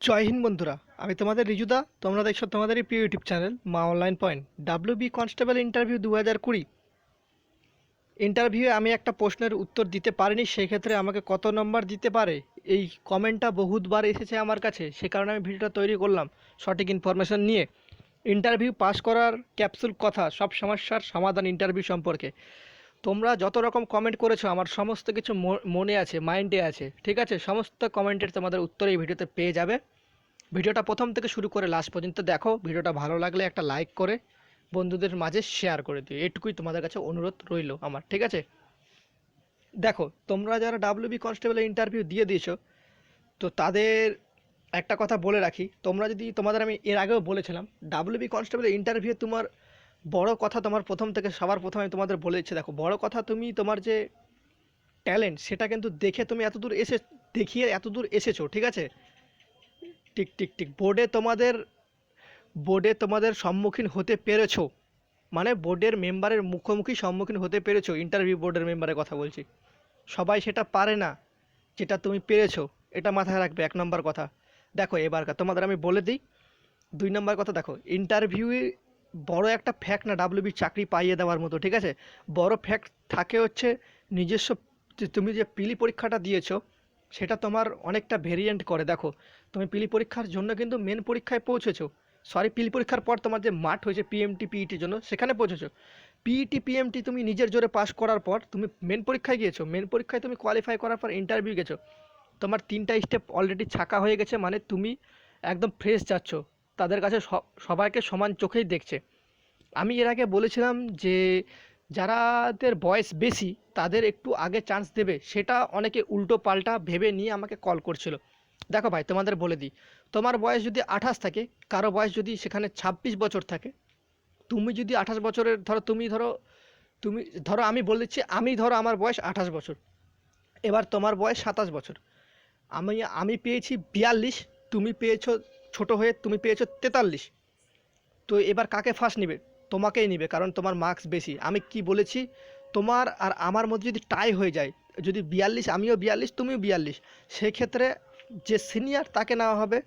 জয় হিন্দ বন্ধুরা, আমি তোমাদের রিজুদা, তোমরা দেখছ তোমাদেরই প্রিয় YouTube channel Maa online point W B constable interview দু হাজার কুড়ি। ইন্টারভিউয়ে আমি একটা প্রশ্নের উত্তর দিতে পারিনি সেই ক্ষেত্রে আমাকে কত নম্বর দিতে পারে? এই কমেন্টটা বহুতবার এসেছে আমার কাছে, সে কারণে আমি ভিডিওটা তৈরি করলাম সঠিক ইনফরমেশন নিয়ে। ইন্টারভিউ পাস করার ক্যাপসুল কথা, সব সমস্যার সমাধান ইন্টারভিউ সম্পর্কে। তোমরা যত রকম কমেন্ট করেছ, আমার সমস্ত কিছু মনে আছে মাইন্ডে আছে, ঠিক আছে? সমস্ত কমেন্টের তোমাদের উত্তর এই ভিডিওতে পেয়ে যাবে। ভিডিওটা প্রথম থেকে শুরু করে লাস্ট পর্যন্ত দেখো, ভিডিওটা ভালো লাগলে একটা লাইক করে, বন্ধুদের মাঝে শেয়ার করে দিও। এটুকুই তোমাদের কাছে অনুরোধ রইল আমার, ঠিক আছে? দেখো, তোমরা যারা ডাব্লিউবি কনস্টেবলের ইন্টারভিউ দিয়ে দিয়েছ, তো তাদের একটা কথা বলে রাখি। তোমরা যদি, তোমাদের আমি এর আগেও বলেছিলাম ডাব্লিউবি কনস্টেবলের ইন্টারভিউ তোমার বড় কথা তোমার প্রথম থেকে সবার প্রথমে আমি তোমাদের বলে দিচ্ছি দেখো, বড় কথা তুমি তোমার যে ট্যালেন্ট সেটা কিন্তু দেখে তুমি এতদূর এসে, দেখিয়ে এতদূর এসেছ, ঠিক আছে? ঠিক ঠিক ঠিক বোর্ডে তোমাদের বোর্ডে তোমাদের সম্মুখীন হতে পেরেছ মানে বোর্ডের মেম্বারের মুখোমুখি সম্মুখীন হতে পেরেছ ইন্টারভিউ বোর্ডের মেম্বারের কথা বলছি। সবাই সেটা পারে না, যেটা তুমি পেরেছ, এটা মাথায় রাখবে, এক নম্বর কথা। দেখো এবারকার তোমাদের আমি বলে দিই, দুই নম্বর কথা দেখো ইন্টারভিউয়ে বড় একটা ফ্যাক্ট না ডাব্লিউবি চাকরি পাইয়ে দেওয়ার মতো, ঠিক আছে? বড় ফ্যাক্ট থাকে হচ্ছে নিজস্ব তুমি যে পিলি পরীক্ষাটা দিয়েছ, সেটা তোমার অনেকটা ভেরিয়েন্ট করে। দেখো, তুমি পিলি পরীক্ষার জন্য কিন্তু মেন পরীক্ষায় পৌঁছেছো। সরি পিলি পরীক্ষার পর তোমার যে মাঠ হয়েছে পিএমটি পিইটির জন্য, সেখানে পৌঁছেছো। পিইটি পিএমটি তুমি নিজের জোরে পাস করার পর, তুমি মেন পরীক্ষায় গিয়েছো মেন পরীক্ষায় তুমি কোয়ালিফাই করার পর ইন্টারভিউ গেছো। তোমার তিনটা স্টেপ অলরেডি ছাকা হয়ে গেছে মানে তুমি একদম ফ্রেশ যাচ্ছ। তাদের কাছে সবাইকে সমান চোখেই দেখছে। আমি এর আগে বলেছিলাম যে, যারাদের বয়স বেশি, তাদের একটু আগে চান্স দেবে। সেটা অনেকে উল্টো পাল্টা ভেবে নিয়ে আমাকে কল করছিল। দেখো ভাই, তোমাদের বলে দিই। তোমার বয়স যদি আঠাশ থাকে, কারও বয়স যদি সেখানে ছাব্বিশ বছর থাকে, তুমি যদি আঠাশ বছরের, ধরো তুমি ধরো তুমি, ধরো আমি বলে দিচ্ছি, আমি ধরো আমার বয়স আঠাশ বছর। এবার তোমার বয়স সাতাশ বছর। আমি আমি পেয়েছি বিয়াল্লিশ, তুমি পেয়েছ ছোট হয়ে তুমি পেয়েছ তেতাল্লিশ। তো এবার কাকে ফার্স্ট নেবে? তোমাকেই নেবে, কারণ তোমার মার্কস বেশি। আমি কি বলেছি? তোমার আর আমার মধ্যে যদি টাই হয়ে যায়, যদি বিয়াল্লিশ, আমিও বিয়াল্লিশ, তুমিও বিয়াল্লিশ, সেক্ষেত্রে যে সিনিয়র তাকে নেওয়া হবে,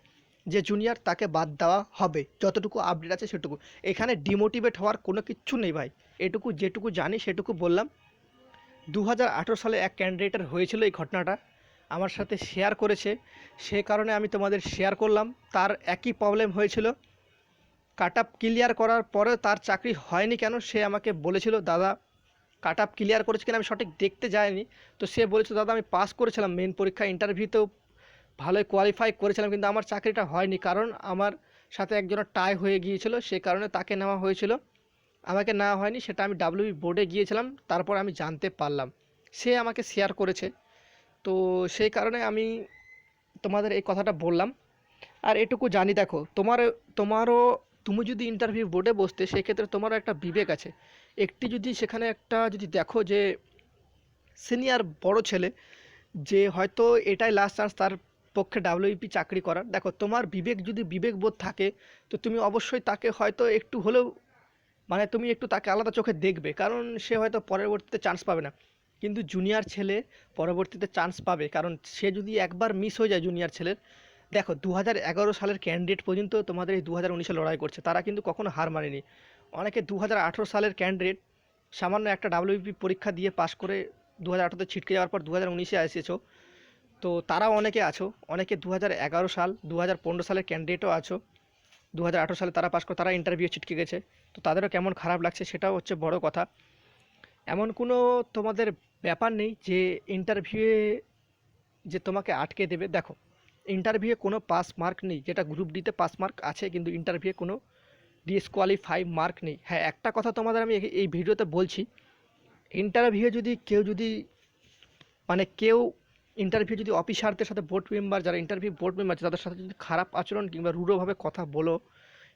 যে জুনিয়র তাকে বাদ দেওয়া হবে। যতটুকু আপডেট আছে সেটুকু। এখানে ডিমোটিভেট হওয়ার কোনো কিচ্ছু নেই ভাই। এটুকু যেটুকু জানি, সেটুকু বললাম। দু হাজার আঠেরো সালে এক ক্যান্ডিডেটের হয়েছিল এই ঘটনাটা। আমার সাথে শেয়ার করেছে। সে কারণে আমি তোমাদের শেয়ার করলাম। তার একই প্রবলেম হয়েছিল। কাট আপ ক্লিয়ার করার পরে তার চাকরি হয়নি কেন? সে আমাকে বলেছিল, দাদা কাট আপ ক্লিয়ার করেছে কিনা আমি সঠিক দেখতে যাইনি। তো সে বলেছিল দাদা, আমি পাস করেছিলাম। মেন পরীক্ষা ইন্টারভিউতেও ভালোই কোয়ালিফাই করেছিলাম, কিন্তু আমার চাকরিটা হয়নি। কারণ আমার সাথে একজনের টাই হয়ে গিয়েছিল, সে কারণে তাকে নেওয়া হয়েছিল। আমাকে নেওয়া হয়নি, সেটা আমি ডাব্লিউবি বোর্ডে গিয়েছিলাম। তারপর আমি জানতে পারলাম। সে আমাকে শেয়ার করেছে। তো সেই কারণে আমি তোমাদের এই কথাটা বললাম। আর এটুকু জানি, দেখো, তোমার, তোমারও, তুমি যদি ইন্টারভিউ বোর্ডে বসতে, সেক্ষেত্রে তোমারও একটা বিবেক আছে। একটি যদি সেখানে একটা যদি দেখো যে সিনিয়র বড় ছেলে, যে হয়তো এটাই লাস্ট চান্স তার পক্ষে ডাব্লিউপি চাকরি করার। দেখো, তোমার বিবেক যদি বিবেকবোধ থাকে, তো তুমি অবশ্যই তাকে হয়তো একটু হলেও মানে তুমি একটু তাকে আলাদা চোখে দেখবে, কারণ সে হয়তো পরবর্তীতে চান্স পাবে না। কিন্তু জুনিয়র ছেলে পরবর্তীতে চান্স পাবে। কারণ সে যদি একবার মিস হয়ে যায় জুনিয়র ছেলের, দেখো দু হাজার এগারো সালের ক্যান্ডিডেট পর্যন্ত তোমাদের এই দু হাজার লড়াই করছে। তারা কিন্তু কখনো হার মানেনি। অনেকে দু হাজার আঠেরো সালের ক্যান্ডিডেট সামান্য একটা ডাব্লিউপি পরীক্ষা দিয়ে পাশ করে দু হাজার আঠারোতে ছিটকে যাওয়ার পর দু হাজার উনিশে এসেছ। তো তারাও অনেকে আছো, অনেকে দু হাজার এগারো সাল দু হাজার পনেরো সালের ক্যান্ডিডেটও আছো। দু হাজার আঠেরো সালে তারা পাশ করে, তারা ইন্টারভিউ ছিটকে গেছে। তো তাদেরও কেমন খারাপ লাগছে সেটাও হচ্ছে বড় কথা। এমন কোনো তোমাদের ব্যাপার নেই যে ইন্টারভিউয়ে যে তোমাকে আটকে দেবে, দেখো ইন্টারভিউয়ে কোনো পাস মার্ক নেই, যেটা গ্রুপ ডিতে পাস মার্ক আছে, কিন্তু ইন্টারভিউয়ে কোনো ডিসকোয়ালিফাই মার্ক নেই। হ্যাঁ একটা কথা তোমাদের আমি এই- ভিডিওতে বলছি ইন্টারভিউয়ে যদি কেউ যদি মানে কেউ ইন্টারভিউ যদি অফিসারদের সাথে বোর্ড মেম্বার যারা ইন্টারভিউ বোর্ড মেম্বার আছে, তাদের সাথে যদি খারাপ আচরণ কিংবা রূঢ়ভাবে কথা বলো,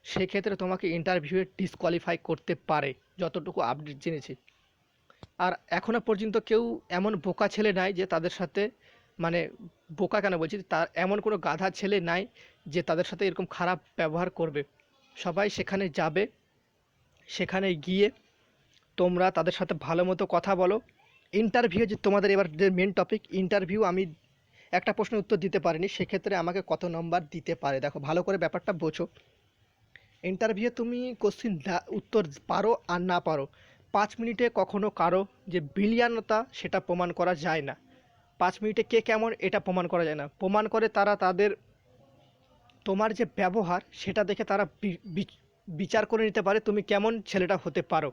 সেক্ষেত্রে তোমাকে ইন্টারভিউয়ে ডিসকোয়ালিফাই করতে পারে, যতটুকু আপডেট জেনেছি। আর এখনও পর্যন্ত কেউ এমন বোকা ছেলে নাই যে তাদের সাথে মানে বোকা কেন বলছি, তার এমন কোনো গাধা ছেলে নাই যে তাদের সাথে এরকম খারাপ ব্যবহার করবে। সবাই সেখানে যাবে, সেখানে গিয়ে তোমরা তাদের সাথে ভালো মতো কথা বলো। ইন্টারভিউ যে তোমাদের এবার যে মেন টপিক ইন্টারভিউ আমি একটা প্রশ্নের উত্তর দিতে পারিনি, সেক্ষেত্রে আমাকে কত নম্বর দিতে পারে। দেখো, ভালো করে ব্যাপারটা বোঝো। ইন্টারভিউ তুমি কোশ্চিন উত্তর পারো আর না পারো। পাঁচ মিনিটে কখনো কারও যে বিলিয়ানতা সেটা প্রমাণ করা যায় না। পাঁচ মিনিটে কে কেমন এটা প্রমাণ করা যায় না। প্রমাণ করে তারা তাদের, তোমার যে ব্যবহার সেটা দেখে তারা বিচার করে নিতে পারে তুমি কেমন ছেলেটা হতে পারো।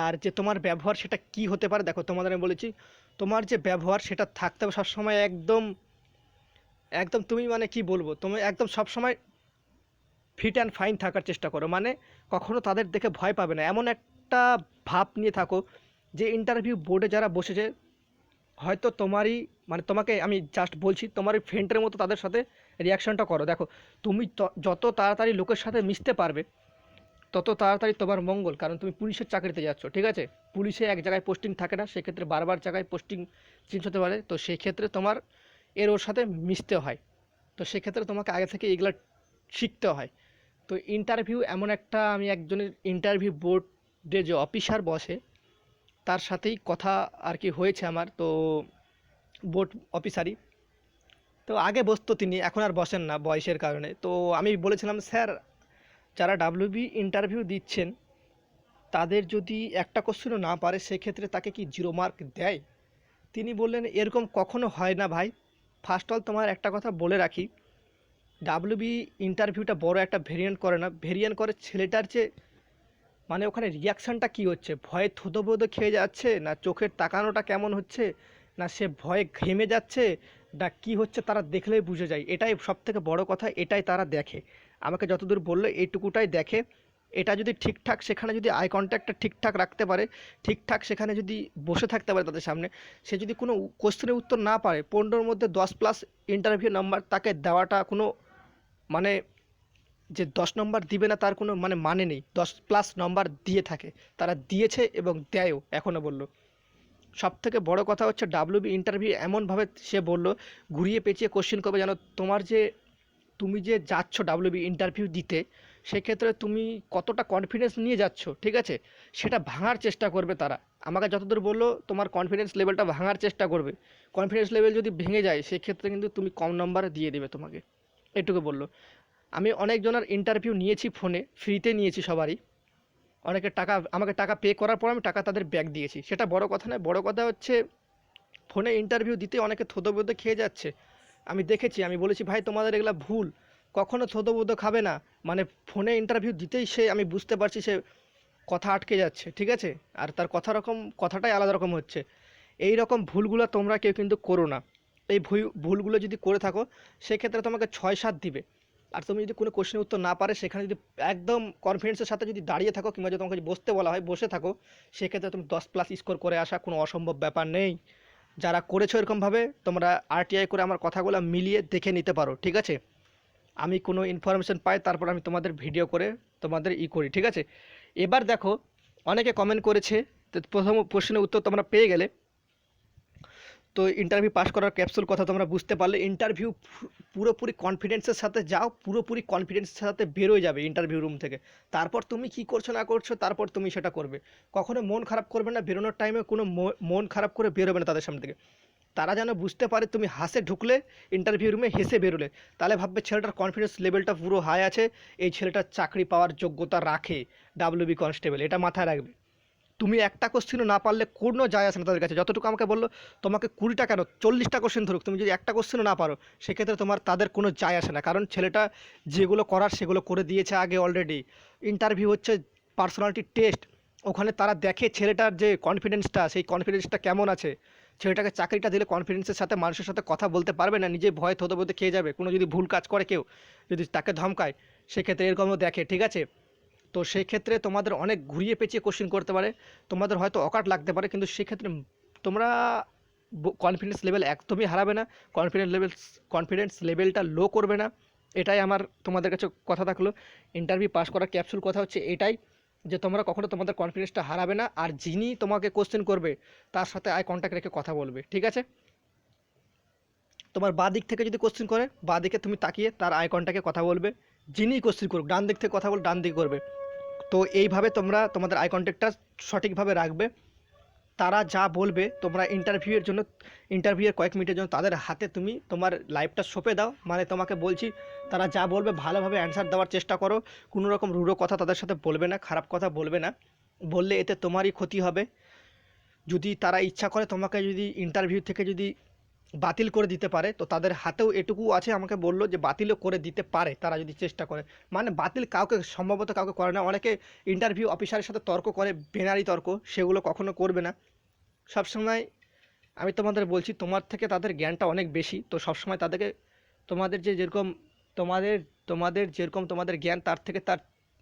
আর যে তোমার ব্যবহার সেটা কি হতে পারে, দেখো তোমাদের আমি বলেছি, তোমার যে ব্যবহার সেটা থাকতে হবে সবসময় একদম একদম তুমি মানে কি বলব, তুমি একদম সবসময় ফিট অ্যান্ড ফাইন থাকার চেষ্টা করো। মানে কখনো তাদের দেখে ভয় পাবে না। এমন একটা ভাব নিয়ে থাকো যে ইন্টারভিউ বোর্ডে যারা বসেছে, হয়তো তোমারই মানে তোমাকে আমি জাস্ট বলছি, তোমারই ফ্রেন্ডের মতো তাদের সাথে রিয়াকশনটা করো। দেখো, তুমি যত তাড়াতাড়ি লোকের সাথে মিশতে পারবে, তত তাড়াতাড়ি তোমার মঙ্গল, কারণ তুমি পুলিশের চাকরিতে যাচ্ছ, ঠিক আছে? পুলিশে এক জায়গায় পোস্টিং থাকে না, সেক্ষেত্রে বারবার জায়গায় পোস্টিং চেঞ্জ হতে পারে, তো সেই ক্ষেত্রে তোমার এর ওর সাথে মিশতে হয়। তো সেক্ষেত্রে তোমাকে আগে থেকে এগুলা শিখতে হয়। তো ইন্টারভিউ এমন একটা আমি একজনের ইন্টারভিউ বোর্ডে যে অফিসার বসে, তার সাথেই কথা আর কি হয়েছে আমার। তো বোর্ড অফিসারই। তো আগে বসতো তিনি, এখন আর বসেন না বয়সের কারণে। তো আমি বলেছিলাম, স্যার, যারা ডাব্লিউবি ইন্টারভিউ দিচ্ছেন, তাদের যদি একটা কোশ্চেনও না পারে, সেক্ষেত্রে তাকে কি জিরো মার্ক দেয়? তিনি বললেন, এরকম কখনো হয় না ভাই। ফার্স্ট অল তোমার একটা কথা বলে রাখি। ডাব্লিউবি ইন্টারভিউটা বড় একটা ভেরিয়েন্ট করে না। ভেরিয়েন্ট করে ছেলেটার যে মানে ওখানে রিয়াকশানটা কি হচ্ছে? ভয়ে থোতোবোধো খেয়ে যাচ্ছে? না চোখের তাকানোটা কেমন হচ্ছে? না সে ভয়ে ঘেমে যাচ্ছে? না কি হচ্ছে তারা দেখলেই বুঝে যায়। এটাই সব থেকে বড় কথা, এটাই তারা দেখে। আমাকে যতদূর বলল, এইটুকুটাই দেখে। এটা যদি ঠিকঠাক সেখানে যদি আই কন্ট্যাক্টটা ঠিকঠাক রাখতে পারে, ঠিকঠাক সেখানে যদি বসে থাকতে পারে তাদের সামনে, সে যদি কোনো কোশ্চেনের উত্তর না পারে, পনেরোর মধ্যে দশ প্লাস ইন্টারভিউ নাম্বার তাকে দেওয়াটা কোনো মানে যে দশ নম্বর দিবে না তার কোনো মানে মানে নেই। দশ প্লাস নম্বর দিয়ে থাকে। তারা দিয়েছে এবং দেয়ও এখনও বলল। সব থেকে বড় কথা হচ্ছে ডাব্লিউবি ইন্টারভিউ এমনভাবে সে বলল, ঘুরিয়ে পেঁচিয়ে কোশ্চেন করবে যেন তোমার যে, তুমি যে যাচ্ছ ডাব্লিউবি ইন্টারভিউ দিতে, সেক্ষেত্রে তুমি কতটা কনফিডেন্স নিয়ে যাচ্ছ, ঠিক আছে? সেটা ভাঙার চেষ্টা করবে তারা। আমাকে যতদূর বলল, তোমার কনফিডেন্স লেভেলটা ভাঙার চেষ্টা করবে। কনফিডেন্স লেভেল যদি ভেঙে যায়, সেক্ষেত্রে কিন্তু তুমি কম নম্বরে দিয়ে দেবে তোমাকে। এটুকু বলল। আমি অনেকজনের ইন্টারভিউ নিয়েছি ফোনে ফ্রিতে নিয়েছি সবারই। অনেকের টাকা, আমাকে টাকা পে করার পর আমি টাকা তাদের ব্যাক দিয়েছি। সেটা বড় কথা নয়, বড় কথা হচ্ছে ফোনে ইন্টারভিউ দিতে অনেকে থোদবোধ খেয়ে যাচ্ছে। আমি দেখেছি, আমি বলেছি, ভাই, তোমাদের এগুলা ভুল। কখনো থোদবোধ খাবে না। মানে ফোনে ইন্টারভিউ দিতেই সে, আমি বুঝতে পারছি সে কথা আটকে যাচ্ছে, ঠিক আছে? আর তার কথা রকম, কথাটাই আলাদা রকম হচ্ছে। এই রকম ভুলগুলো তোমরা কেউ কিন্তু করো না। এই ভুল, ভুলগুলো যদি করে থাকো, সেক্ষেত্রে তোমাকে ছয় সাত দিবে। আর তুমি যদি কোনো কোশ্চেনের উত্তর না পারে, সেখানে যদি একদম কনফিডেন্সের সাথে যদি দাঁড়িয়ে থাকো কিংবা যদি তোমাকে বসতে বলা হয়, বসে থাকো, সেক্ষেত্রে তুমি দশ প্লাস স্কোর করে আসা কোনো অসম্ভব ব্যাপার নেই। যারা করেছ এরকমভাবে তোমরা আরটিআই করে আমার কথাগুলো মিলিয়ে দেখে নিতে পারো, ঠিক আছে? আমি কোনো ইনফরমেশন পাই, তারপর আমি তোমাদের ভিডিও করে তোমাদের ই করি, ঠিক আছে? এবার দেখো, অনেকে কমেন্ট করেছে, তো প্রথম প্রশ্নের উত্তর তোমরা পেয়ে গেলে। তো ইন্টারভিউ পাস করার ক্যাপসুল কথা তোমরা বুঝতে পারলে। ইন্টারভিউ পুরোপুরি কনফিডেন্সের সাথে যাও, পুরোপুরি কনফিডেন্সের সাথে বেরোয় যাবে ইন্টারভিউ রুম থেকে। তারপর তুমি কি করছ না করছ, তারপর তুমি সেটা করবে। কখনো মন খারাপ করবে না, বেরোনোর টাইমে কোনো মন খারাপ করে বেরোবে না তাদের সামনে থেকে। তারা যেন বুঝতে পারে তুমি হাসে ঢুকলে ইন্টারভিউ রুমে হেসে বেরোলে। তাহলে ভাববে ছেলেটার কনফিডেন্স লেভেলটা পুরো হাই আছে, এই ছেলেটার চাকরি পাওয়ার যোগ্যতা রাখে ডাব্লিউবি কনস্টেবল এটা মাথায় রাখবে। তুমি একটা কোশ্চেনও না পারলে কোনো যায় আসে না তাদের কাছে। যতটুকু আমাকে বলল, তোমাকে কুড়িটা কেন চল্লিশটা কোশ্চেন ধরুক। তুমি যদি একটা কোশ্চেনও না পারো, সেক্ষেত্রে তোমার তাদের কোনো যায় আসে না। কারণ ছেলেটা যেগুলো করার সেগুলো করে দিয়েছে আগে অলরেডি ইন্টারভিউ হচ্ছে পার্সোনালিটি টেস্ট ওখানে তারা দেখে ছেলেটার যে কনফিডেন্সটা সেই কনফিডেন্সটা কেমন আছে? ছেলেটাকে চাকরিটা দিলে কনফিডেন্সের সাথে মানুষের সাথে কথা বলতে পারবে না, নিজে ভয় থতে বলতে খেয়ে যাবে। কোনো যদি ভুল কাজ করে কেউ, যদি তাকে ধমকায়, সেক্ষেত্রে এরকমও দেখে, ঠিক আছে? তো সেই ক্ষেত্রে তোমাদের অনেক ঘুরিয়ে পেঁচিয়ে কোশ্চেন করতে পারে। তোমাদের হয়তো অকাট লাগতে পারে, কিন্তু সেক্ষেত্রে তোমরা কনফিডেন্স লেভেল একদমই হারাবে না। কনফিডেন্স লেভেল কনফিডেন্স লেভেলটা লো করবে না। এটাই আমার, তোমাদের কাছে কথা থাকল। ইন্টারভিউ পাস করার ক্যাপসুল কথা হচ্ছে এটাই, যে তোমরা কখনো তোমাদের কনফিডেন্সটা হারাবে না, আর যিনি তোমাকে কোশ্চেন করবে, তার সাথে আই কন্ট্যাক্ট রেখে কথা বলবে, ঠিক আছে? তোমার বাঁ দিক থেকে যদি কোশ্চেন করে, বাঁ দিকে তুমি তাকিয়ে তার আই কন্ট্যাক্টে কথা বলবে। যিনি কোশ্চেন করুক, ডান দিক থেকে কথা বল, ডান দিকে করবে। তো এইভাবে তোমরা তোমাদের আই কন্ট্যাক্টটা সঠিকভাবে রাখবে। তারা যা বলবে তোমরা ইন্টারভিউয়ের জন্য ইন্টারভিউয়ের কয়েক মিনিটের জন্য তাদের হাতে তুমি তোমার লাইফটা সঁপে দাও। মানে তোমাকে বলছি, তারা যা বলবে ভালোভাবে অ্যান্সার দেওয়ার চেষ্টা করো। কোনো রকম রূঢ় কথা তাদের সাথে বলবে না, খারাপ কথা বলবে না। বললে এতে তোমারই ক্ষতি হবে। যদি তারা ইচ্ছা করে তোমাকে যদি ইন্টারভিউ থেকে যদি বাতিল করে দিতে পারে, তো তাদের হাতেও এটুকু আছে, আমাকে বলল যে বাতিলও করে দিতে পারে, তারা যদি চেষ্টা করে। মানে বাতিল কাউকে, সম্ভবত কাউকে করে না, অনেকে ইন্টারভিউ অফিসারের সাথে তর্ক করে বেনারি তর্ক, সেগুলো কখনো করবে না। সবসময় আমি তোমাদের বলছি, তোমার থেকে তাদের জ্ঞানটা অনেক বেশি, তো সবসময় তাদেরকে, তোমাদের যে যেরকম, তোমাদের তোমাদের যেরকম তোমাদের জ্ঞান, তার থেকে তার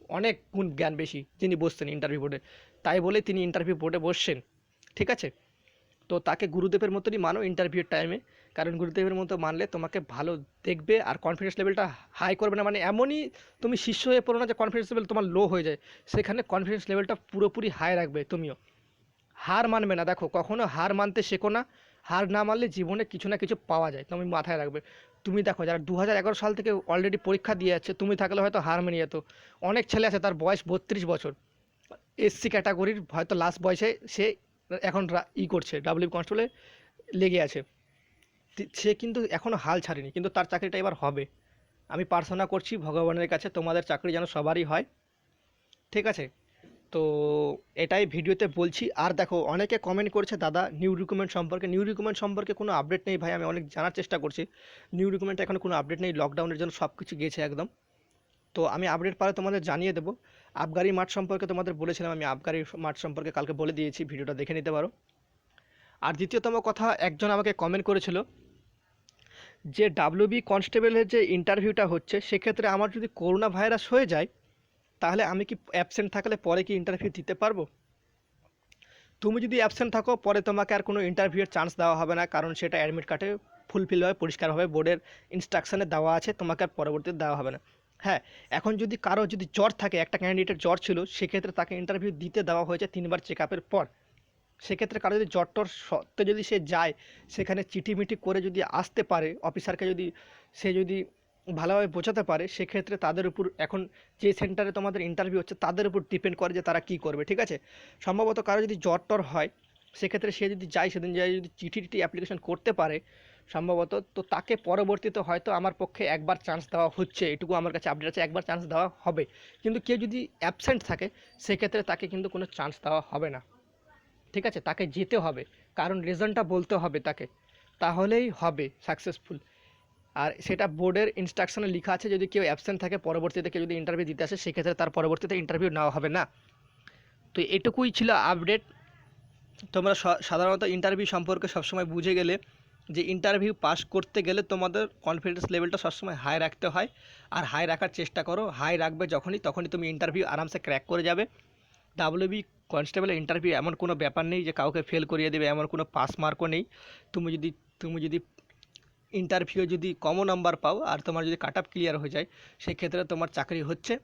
অনেক গুণ জ্ঞান বেশি, যিনি বসছেন ইন্টারভিউ বোর্ডে তাই বলে তিনি ইন্টারভিউ বোর্ডে বসছেন, ঠিক আছে? তো তাকে গুরুদেবের মতনই মানো ইন্টারভিউর টাইমে কারণ গুরুদেবের মতো মানলে তোমাকে ভালো দেখবে আর কনফিডেন্স লেভেলটা হাই করবে না। মানে এমনই তুমি শিষ্য হয়ে পড়ো না যে কনফিডেন্স লেভেল তোমার লো হয়ে যায়। সেখানে কনফিডেন্স লেভেলটা পুরোপুরি হাই রাখবে তুমিও। হার মানবে না। দেখো, কখনো হার মানতে শেখো না। হার না মানলে জীবনে কিছু না কিছু পাওয়া যায়, তুমি মাথায় রাখবে। তুমি দেখো, যারা দু হাজার এগারো সাল থেকে অলরেডি পরীক্ষা দিয়ে যাচ্ছে, তুমি থাকলে হয়তো হার মেনে যেত। অনেক ছেলে আছে, তার বয়স বত্রিশ বছর। এসসি ক্যাটাগরির হয়তো লাস্ট বয়সে সে এখন ই করছে ডাব্লিউ কনস্টেবলে লেগে আছে। সে কিন্তু এখনও হাল ছাড়েনি, কিন্তু তার চাকরিটা এবার হবে। আমি প্রার্থনা করছি ভগবানের কাছে, তোমাদের চাকরি যেন সবারই হয়। ঠিক আছে? তো এটাই ভিডিওতে বলছি। আর দেখো, অনেকে কমেন্ট করছে, দাদা নিউ রিক্রুটমেন্ট সম্পর্কে নিউ রিক্রুটমেন্ট সম্পর্কে কোনো আপডেট নেই ভাই, আমি অনেক জানার চেষ্টা করছি। নিউ রিক্রুটমেন্টে এখন কোনো আপডেট নেই লকডাউনের জন্য সব কিছু গেছে একদম। তো আমি আপডেট পারে তোমাদের জানিয়ে দেবো। আবগারি মাঠ সম্পর্কে তোমাদের বলেছিলাম, আমি আবগারি মাঠ সম্পর্কে কালকে বলে দিয়েছি, ভিডিওটা দেখে নিতে পারো। আর দ্বিতীয়তম কথা, একজন আমাকে কমেন্ট করেছিল যে ডাব্লিউবি কনস্টেবলের যে ইন্টারভিউটা হচ্ছে, সেক্ষেত্রে আমার যদি করোনা ভাইরাস হয়ে যায়, তাহলে আমি কি অ্যাবসেন্ট থাকলে পরে কি ইন্টারভিউ দিতে পারব? তুমি যদি অ্যাবসেন্ট থাকো, পরে তোমাকে আর কোনো ইন্টারভিউয়ের চান্স দেওয়া হবে না, কারণ সেটা অ্যাডমিট কার্ডে ফুলফিলভাবে পরিষ্কারভাবে বোর্ডের ইনস্ট্রাকশানে দেওয়া আছে, তোমাকে আর পরবর্তীতে দেওয়া হবে না। হ্যাঁ এখন যদি কারও যদি জ্বর থাকে, একটা ক্যান্ডিডেটের জ্বর ছিল, সেক্ষেত্রে তাকে ইন্টারভিউ দিতে দেওয়া হয়েছে তিনবার চেক আপের পর। সেক্ষেত্রে কারও যদি জ্বর টর সত্ত্বে যদি সে যায়, সেখানে চিঠিমিটি করে যদি আসতে পারে অফিসারকে যদি সে যদি ভালোভাবে বোঝাতে পারে, সেক্ষেত্রে তাদের উপর এখন যে সেন্টারে তোমাদের ইন্টারভিউ হচ্ছে, তাদের উপর ডিপেন্ড করে যে তারা কী করবে, ঠিক আছে? সম্ভবত কারও যদি জ্বর টর হয়, সেক্ষেত্রে সে যদি যায়, সেদিন যায় যদি চিঠি টিঠি অ্যাপ্লিকেশন করতে পারে সম্ভবত। তো তাকে পরবর্তীতে হয়তো আমার পক্ষে একবার চান্স দেওয়া হচ্ছে। এটুকু আমার কাছে আপডেট আছে, একবার চান্স দেওয়া হবে। কিন্তু কেউ যদি অ্যাবসেন্ট থাকে, সেক্ষেত্রে তাকে কিন্তু কোনো চান্স দেওয়া হবে না। ঠিক আছে? তাকে যেতে হবে। কারণ রিজনটা বলতে হবে তাকে। তাহলেই হবে সাকসেসফুল আর সেটা বোর্ডের ইনস্ট্রাকশনে লেখা আছে, যদি কেউ অ্যাবসেন্ট থাকে, পরবর্তীতে কেউ যদি ইন্টারভিউ দিতে আসে, সেক্ষেত্রে তার পরবর্তীতে ইন্টারভিউ নেওয়া হবে না। তো এটুকুই ছিল আপডেট তোমরা সাধারণত ইন্টারভিউ সম্পর্কে সবসময় বুঝে গেলে যে ইন্টারভিউ পাস করতে গেলে তোমাদের কনফিডেন্স লেভেলটা সবসময় হাই রাখতে হয়। আর হাই রাখার চেষ্টা করো। হাই রাখবে যখনই, তখনই তুমি ইন্টারভিউ আরামসে ক্র্যাক করে যাবে। ডাব্লিউবি কনস্টেবলের ইন্টারভিউ এমন কোনো ব্যাপার নেই যে কাউকে ফেল করিয়ে দেবে, এমন কোনো পাস মার্কও নেই। তুমি যদি তুমি যদি ইন্টারভিউ যদি কমও নাম্বার পাও আর তোমার যদি কাট আপ ক্লিয়ার হয়ে যায়, সেক্ষেত্রে তোমার চাকরি হচ্ছে।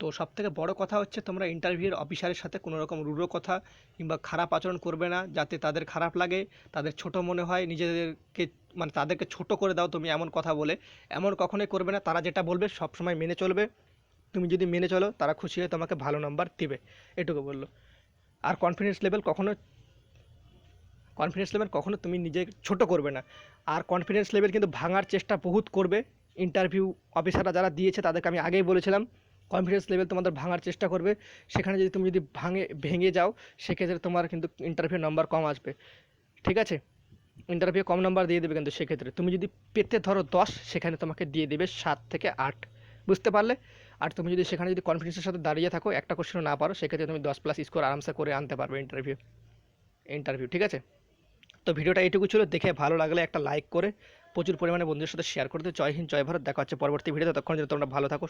তো সবথেকে বড় কথা হচ্ছে তোমরা ইন্টারভিউর অফিসারের সাথে কোনো রকম রূঢ় কথা কিংবা খারাপ আচরণ করবে না, যাতে তাদের খারাপ লাগে, তাদের ছোট মনে হয়, নিজেদেরকে মানে তাদেরকে ছোট করে দাও তুমি এমন কথা বলে। এমন কখনোই করবে না, তারা যেটা বলবে সব সময় মেনে চলবে। তুমি যদি মেনে চলো, তারা খুশি হয়ে তোমাকে ভালো নাম্বার দিবে। এটুকু বলল। আর কনফিডেন্স লেভেল কখনো কনফিডেন্স লেভেল কখনো তুমি নিজে ছোট করবে না। আর কনফিডেন্স লেভেল কিন্তু ভাঙার চেষ্টা বহুত করবে। ইন্টারভিউ অফিসাররা যারা দিয়েছে, তাদেরকে আমি আগেই বলেছিলাম। কনফিডেন্স লেভেল তোমাদের ভাঙার চেষ্টা করবে। সেখানে যদি তুমি যদি ভাঙে, ভেঙে যাও, সেক্ষেত্রে তোমার কিন্তু ইন্টারভিউ নাম্বার কম আসবে। ঠিক আছে? ইন্টারভিউ কম নাম্বার দিয়ে দেবে কিন্তু সেক্ষেত্রে। তুমি যদি পেতে ধরো দশ, সেখানে তোমাকে দিয়ে দেবে সাত থেকে আট। বুঝতে পারলে? আর তুমি যদি সেখানে যদি কনফিডেন্সের সাথে দাঁড়িয়ে থাকো, একটা কোশ্চেনও না পারো, সেক্ষেত্রে তুমি দশ প্লাস স্কোর আরামসে করে আনতে পারবে ইন্টারভিউ ইন্টারভিউ ঠিক আছে? তো ভিডিওটা এইটুকু ছিল। দেখে ভালো লাগলে একটা লাইক করে, প্রচুর পরিমাণে বন্ধুদের সাথে শেয়ার করতে জয় হিন্দ, জয় ভারত। দেখা হচ্ছে পরবর্তী ভিডিওতে। ততক্ষণ যেন তোমরা ভালো থাকো